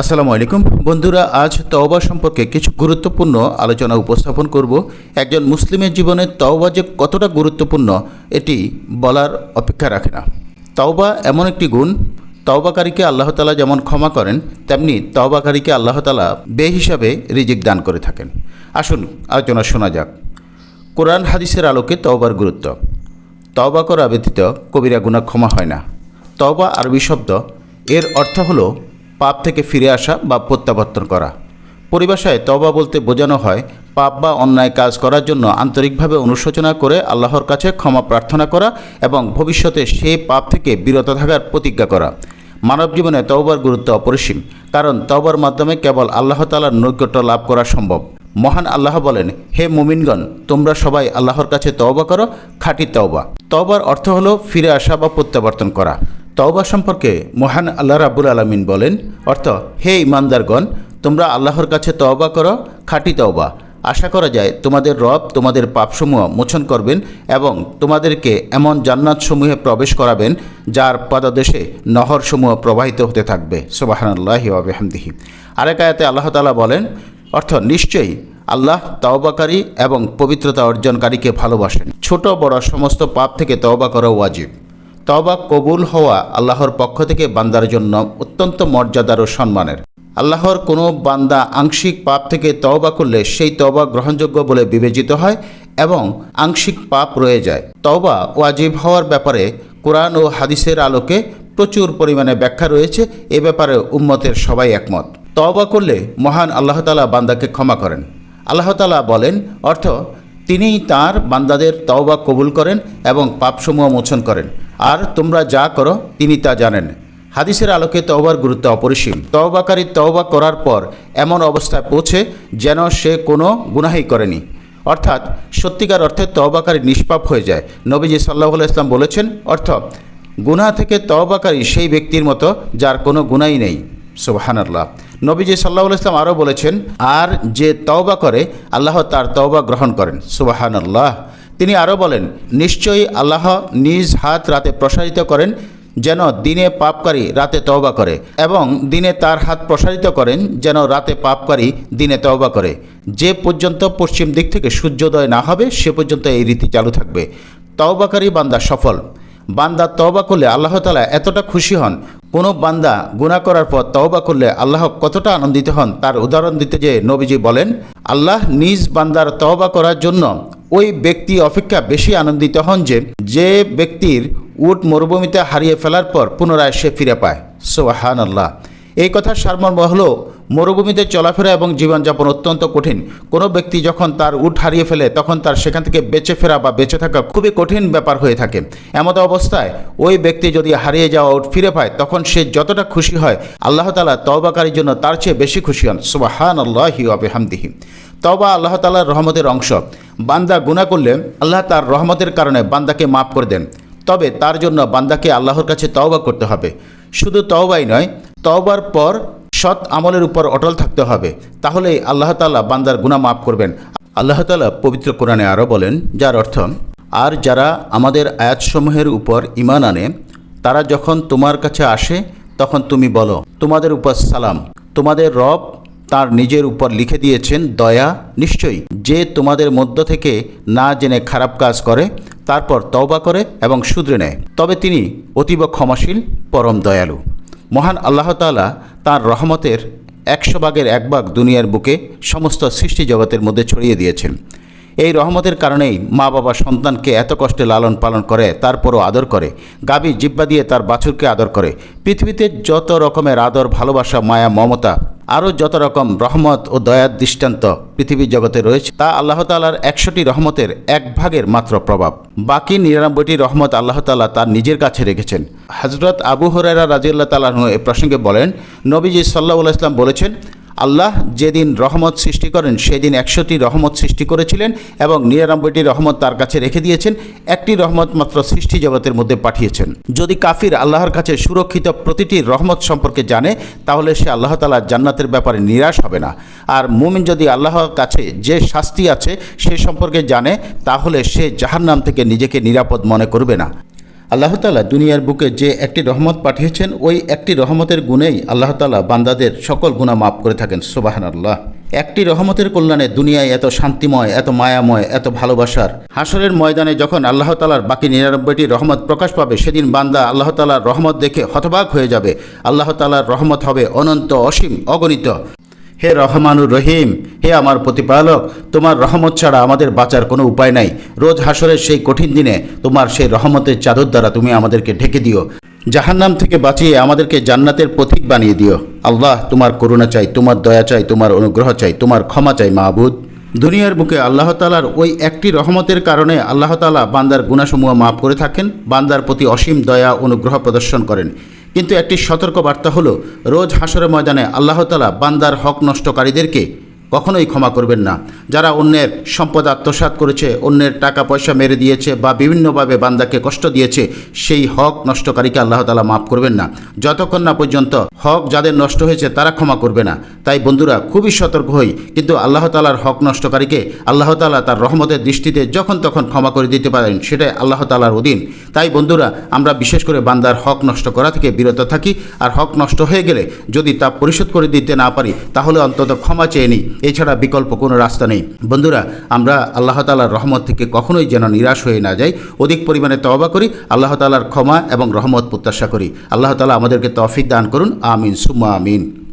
আসসালামু আলাইকুম। বন্ধুরা, আজ তওবা সম্পর্কে কিছু গুরুত্বপূর্ণ আলোচনা উপস্থাপন করব। একজন মুসলিমের জীবনে তওবা যে কতটা গুরুত্বপূর্ণ, এটি বলার অপেক্ষা রাখে না। তওবা এমন একটি গুণ, তওবাকারীকে আল্লাহ তালা যেমন ক্ষমা করেন, তেমনি তওবাকারীকে আল্লাহ তালা বে হিসাবে রিজিক দান করে থাকেন। আসুন, আলোচনা শোনা যাক। কোরআন হাদিসের আলোকে তওবার গুরুত্ব। তওবা করা ব্যতীত কবিরা গুণা ক্ষমা হয় না। তওবা আরবি শব্দ, এর অর্থ হলো পাপ থেকে ফিরে আসা বা প্রত্যাবর্তন করা। পরিভাষায় তবা বলতে বোঝানো হয়, পাপ বা অন্যায় কাজ করার জন্য আন্তরিকভাবে অনুশোচনা করে আল্লাহর কাছে ক্ষমা প্রার্থনা করা এবং ভবিষ্যতে সে পাপ থেকে বিরত থাকার প্রতিজ্ঞা করা। মানব জীবনে তওবার গুরুত্ব অপরিসীম, কারণ তওবার মাধ্যমে কেবল আল্লাহ তালার নৈকট্য লাভ করা সম্ভব। মহান আল্লাহ বলেন, হে মুমিনগণ, তোমরা সবাই আল্লাহর কাছে তওবা করো, খাঁটি তওবা। তওবার অর্থ হলো ফিরে আসা বা প্রত্যাবর্তন করা। তওবা সম্পর্কে মহান আল্লাহ রাব্বুল আলমিন বলেন, অর্থ, হে ইমানদারগণ তোমরা আল্লাহর কাছে তওবা করো, খাঁটি তওবা। আশা করা যায় তোমাদের রব তোমাদের পাপসমূহ মোচন করবেন এবং তোমাদেরকে এমন জান্নাতসমূহে প্রবেশ করাবেন যার পাদদেশে নহরসমূহ প্রবাহিত হতে থাকবে। সোবাহানাল্লাহি আবহামদিহি আরেক আয়াতে আল্লাহ তালা বলেন, অর্থ, নিশ্চয়ই আল্লাহ তওবাকারী এবং পবিত্রতা অর্জনকারীকে ভালোবাসেন। ছোট বড় সমস্ত পাপ থেকে তওবা করা ওয়াজিব। তওবা কবুল হওয়া আল্লাহর পক্ষ থেকে বান্দার জন্য অত্যন্ত মর্যাদার ও সম্মানের। আল্লাহর কোনো বান্দা আংশিক পাপ থেকে তওবা করলে সেই তওবা গ্রহণযোগ্য বলে বিবেচিত হয় এবং আংশিক পাপ রয়ে যায়। তওবা ওয়াজিব হওয়ার ব্যাপারে কোরআন ও হাদিসের আলোকে প্রচুর পরিমাণে ব্যাখ্যা রয়েছে। এ ব্যাপারে উম্মতের সবাই একমত। তওবা করলে মহান আল্লাহ তালা বান্দাকে ক্ষমা করেন। আল্লাহ তালা বলেন, অর্থ, তিনিই তার বান্দাদের তওবা কবুল করেন এবং পাপসমূহ মোচন করেন। আর তোমরা যা করো, তিনি তা জানেন। হাদিসের আলোকে তওবার গুরুত্ব অপরিসীম। তওবাকারী তওবা করার পর এমন অবস্থায় পৌঁছে যেন সে কোনো গুনাহি করেনি। অর্থাৎ সত্যিকার অর্থে তওবাকারী নিষ্পাপ হয়ে যায়। নবীজি সাল্লাহ ইসলাম বলেছেন, অর্থ, গুনাহ থেকে তওবাকারী সেই ব্যক্তির মতো যার কোনো গুনাই নেই। সুবাহানাল্লাহ। নবীজি সাল্লাহ ইসলাম আরও বলেছেন, আর যে তওবা করে, আল্লাহ তার তওবা গ্রহণ করেন। সুবাহানাল্লাহ। তিনি আরও বলেন, নিশ্চয়ই আল্লাহ নিজ হাত রাতে প্রসারিত করেন যেন দিনে পাপকারী রাতে তওবা করে এবং দিনে তার হাত প্রসারিত করেন যেন রাতে পাপকারী দিনে তওবা করে। যে পর্যন্ত পশ্চিম দিক থেকে সূর্যোদয় না হবে, সে পর্যন্ত এই রীতি চালু থাকবে। তওবাকারী বান্দা সফল। বান্দা তওবা করলে আল্লাহ তালা এতটা খুশি হন। কোনো বান্দা গুণা করার পর তওবা করলে আল্লাহ কতটা আনন্দিত হন, তার উদাহরণ দিতে যে নবীজি বলেন, আল্লাহ নিজ বান্দার তওবা করার জন্য ওই ব্যক্তি অপেক্ষা বেশি আনন্দিত হন যে যে ব্যক্তির উট মরুভূমিতে হারিয়ে ফেলার পর পুনরায় সে ফিরে পায়। সোহান আল্লাহ এই কথার সারমর্ম হলো মরুভূমিতে চলাফেরা এবং জীবনযাপন অত্যন্ত কঠিন। কোনো ব্যক্তি যখন তার উঠ হারিয়ে ফেলে, তখন তার সেখান থেকে বেঁচে ফেরা বা বেঁচে থাকা খুবই কঠিন ব্যাপার হয়ে থাকে। এমত অবস্থায় ওই ব্যক্তি যদি হারিয়ে যাওয়া উঠ ফিরে পায়, তখন সে যতটা খুশি হয়, আল্লাহ তালা তওবাকারীর জন্য তার চেয়ে বেশি খুশি হন। সুবাহান আল্লাহি আবেহামদিহি তবা আল্লাহ তালার রহমতের অংশ। বান্দা গুণা করলে আল্লাহ তার রহমতের কারণে বান্দাকে মাফ করে দেন। তবে তার জন্য বান্দাকে আল্লাহর কাছে তওবা করতে হবে। শুধু তওবাই নয়, তওবার পর সৎ আমলের উপর অটল থাকতে হবে তাহলেই আল্লাহ তালা বান্দার গুণা মাফ করবেন। আল্লাহ তালা পবিত্র কোরআনে আরও বলেন, যার অর্থ, আর যারা আমাদের আয়াতসমূহের উপর ইমান আনে, তারা যখন তোমার কাছে আসে, তখন তুমি বলো, তোমাদের উপর সালাম। তোমাদের রব তার নিজের উপর লিখে দিয়েছেন দয়া, নিশ্চয়ই। যে তোমাদের মধ্য থেকে না জেনে খারাপ কাজ করে, তারপর তওবা করে এবং শুধরে নেয়। তবে তিনি অতীব ক্ষমাশীল, পরম দয়ালু। মহান আল্লাহ তালা তাঁর রহমতের একশো ভাগের এক ভাগ দুনিয়ার বুকে সমস্ত সৃষ্টি জগতের মধ্যে ছড়িয়ে দিয়েছেন। এই রহমতের কারণেই মা বাবা সন্তানকে এত কষ্টে লালন পালন করে, তারপরও আদর করে গাবি জিব্বা দিয়ে তার বাছুরকে আদর করে। পৃথিবীতে যত রকমের আদর, ভালোবাসা, মায়া, মমতা আরও যত রকম রহমত ও দয়ার দৃষ্টান্ত পৃথিবীর জগতে রয়েছে, তা আল্লাহ তালার একশোটি রহমতের এক ভাগের মাত্র প্রভাব। বাকি নিরানব্বইটি রহমত আল্লাহ তালা তার নিজের কাছে রেখেছেন। হজরত আবু হরেরা রাজিউল্লাহ তালাহ এ প্রসঙ্গে বলেন, নবীজি সাল্লাহ ইসলাম বলেছেন আল্লাহ যেদিন রহমত সৃষ্টি করেন, সেদিন একশোটি রহমত সৃষ্টি করেছিলেন এবং নিরানব্বইটি রহমত তার কাছে রেখে দিয়েছেন। একটি রহমত মাত্র সৃষ্টি জগতের মধ্যে পাঠিয়েছেন। যদি কাফির আল্লাহর কাছে সুরক্ষিত প্রতিটি রহমত সম্পর্কে জানে, তাহলে সে আল্লাহ তালার জান্নাতের ব্যাপারে নিরাশ হবে না। আর মুমিন যদি আল্লাহর কাছে যে শাস্তি আছে, সে সম্পর্কে জানে, তাহলে সে জাহান্নাম থেকে নিজেকে নিরাপদ মনে করবে না। আল্লাহ তালা দুনিয়ার বুকে যে একটি রহমত পাঠিয়েছেন, ওই একটি রহমতের গুণেই আল্লাহ তালা বান্দাদের সকল গুণা মাফ করে থাকেন সুবাহান আল্লাহ একটি রহমতের কল্যাণে দুনিয়ায় এত শান্তিময়, এত মায়াময়, এত ভালোবাসার হাসরের ময়দানে যখন আল্লাহ তালার বাকি নিরানব্বইটি রহমত প্রকাশ পাবে, সেদিন বান্দা আল্লাহ তালার রহমত দেখে হতবাক হয়ে যাবে। আল্লাহ তালার রহমত হবে অনন্ত অসীম, অগণিত। হে রহমানুর রহিম, হে আমার প্রতিপালক, তোমার রহমত ছাড়া আমাদের বাঁচার কোনো উপায় নাই। রোজ হাসরের সেই কঠিন দিনে তোমার সেই রহমতের চাদর দ্বারা তুমি আমাদেরকে ঢেকে দিও। জাহান্নাম থেকে বাঁচিয়ে আমাদেরকে জান্নাতের পথিক বানিয়ে দিও। আল্লাহ তোমার করুণা চাই, তোমার দয়া চাই, তোমার অনুগ্রহ চাই, তোমার ক্ষমা চাই মাহবুদ। দুনিয়ার বুকে আল্লাহ তালার ওই একটি রহমতের কারণে আল্লাহ তালা বান্দার গুণাসমূহ মাফ করে থাকেন, বান্দার প্রতি অসীম দয়া, অনুগ্রহ প্রদর্শন করেন। কিন্তু একটি সতর্ক বার্তা হলো রোজ হাসরের ময়দানে আল্লাহতালা বান্দার হক নষ্টকারীদেরকে কখনোই ক্ষমা করবেন না। যারা অন্যের সম্পদ আত্মসাৎ করেছে, অন্যের টাকা পয়সা মেরে দিয়েছে বা বিভিন্নভাবে বান্দাকে কষ্ট দিয়েছে, সেই হক নষ্টকারীকে আল্লাহ তালা মাফ করবেন না। যতক্ষণ না পর্যন্ত হক যাদের নষ্ট হয়েছে তারা ক্ষমা করবে না। তাই বন্ধুরা, খুবই সতর্ক হই। কিন্তু আল্লাহ তালার হক নষ্টকারীকে আল্লাহ তালা তার রহমতের দৃষ্টিতে যখন তখন ক্ষমা করে দিতে পারেন, সেটাই আল্লাহ তালার অধীন। তাই বন্ধুরা, আমরা বিশেষ করে বান্দার হক নষ্ট করা থেকে বিরত থাকি। আর হক নষ্ট হয়ে গেলে যদি তা পরিশোধ করে দিতে না পারি, তাহলে অন্তত ক্ষমা চেয়ে নিই। এছাড়া বিকল্প কোনো রাস্তা নেই। বন্ধুরা, আমরা আল্লাহ তালার রহমত থেকে কখনোই যেন নিরাশ হয়ে না যাই। অধিক পরিমাণে তওবা করি, আল্লাহ তালার ক্ষমা এবং রহমত প্রত্যাশা করি। আল্লাহ তালা আমাদেরকে তফিক দান করুন। আমিন সুমা আমিন।